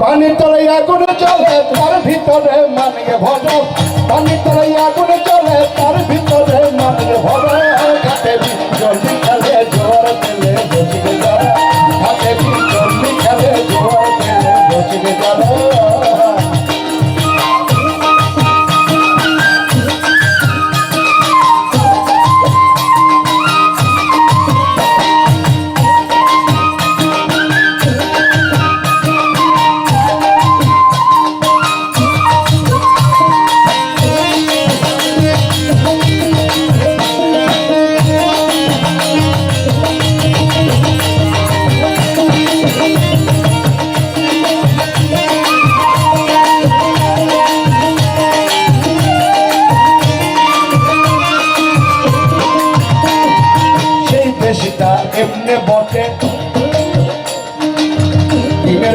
পানির তলে আগুন চলে তার ভিতরে মানে ভজন পানির তলে আগুন চলে তার ভিতরে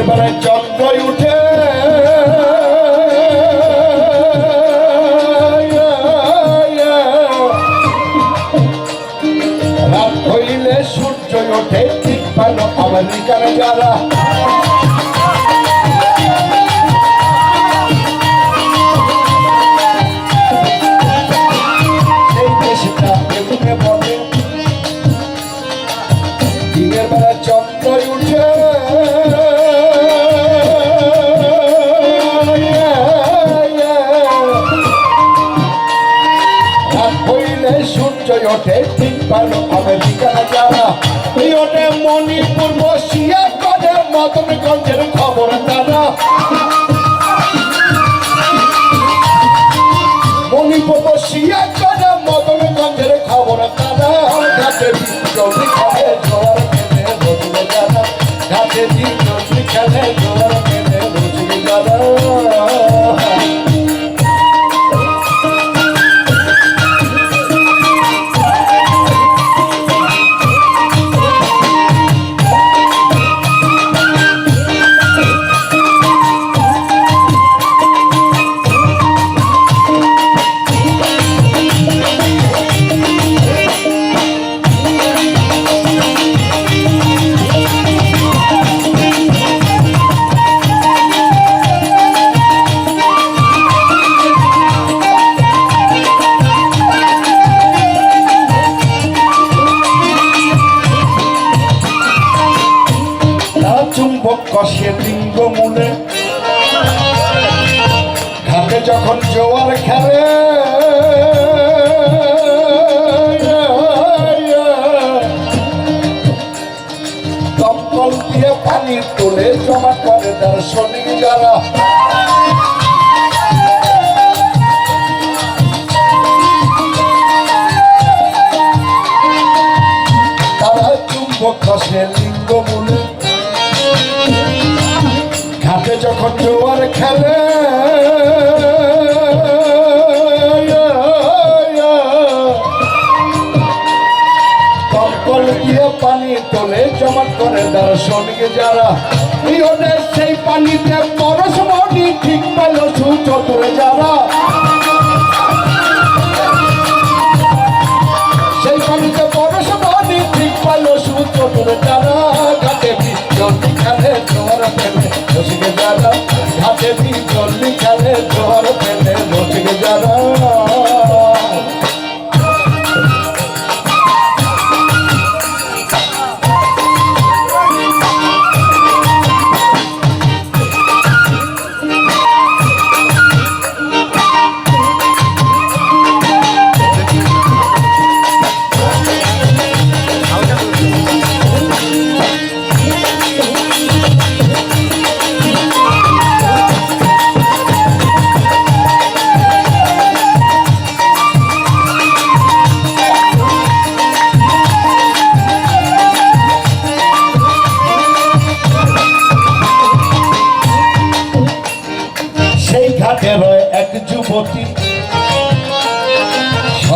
বেলায় চন্দ্রই উঠে রাত হইলে সূর্য ওঠে ঠিক পালো আমেরিকার যারা। হইলে সূর্য ওঠে, ঠিক ভালো আমেরিকা যারা এই ওঠে মণিপুর বসিয়া করে মদনগঞ্জের খবর তারা মণিপুর বসিয়া কষে লিঙ্গ মূলে। ঘাটে যখন জোয়ার খেলে, দমকল দিয়ে পানি তোলে জমা করে তার শনি যারা। তারা যখন জোয়ার খেলে। কম্পল দিয়ে পানি তোলে জমা করে দার্শনিক যারা। ইহনে সেই পানিতে পরশমণি ঠিক পেল সুচতুরে যারা। সেই পানিতে পরশমণি ঠিক পেল সুচতুরে যারা। ঘাটে জলদি খেলে, জোয়ার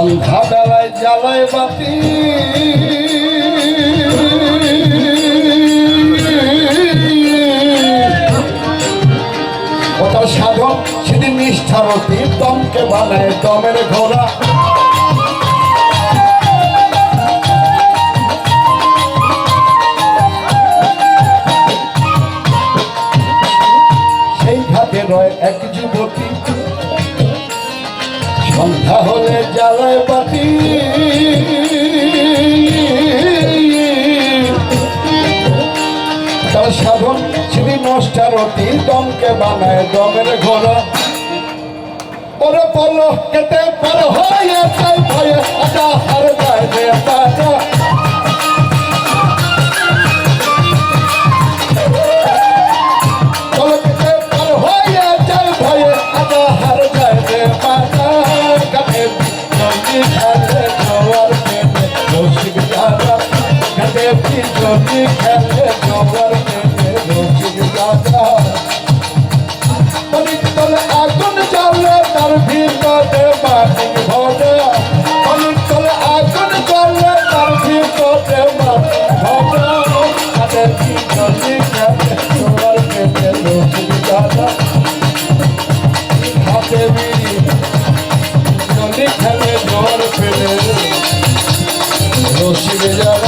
সন্ধ্যা বেলায় জ্বালায় বাতি। তার সাধন সেদিন নিষ্ঠারতি দমকে বানায় দমের ঘোড়া। রয় এক যুবতী। সন্ধ্যা হলে জ্বালায় বাতি। তার সাধন শ্রী নষ্টারতি দমকে বানায় দমের ঘোড়া। ওরে পল কেটে পার হয়ে ভয়ে আটা হার যায় আগুন জ্বলে তার ভিতরে মাটি ভরে অলিতলে আগুন জ্বলে তার ভিতরে মাটি ভরে জলি গেছে তোমার পেটে রসুন দাদা হাতে বিড়ি জলি খেলে জ্বর ফেলে রসিক যারা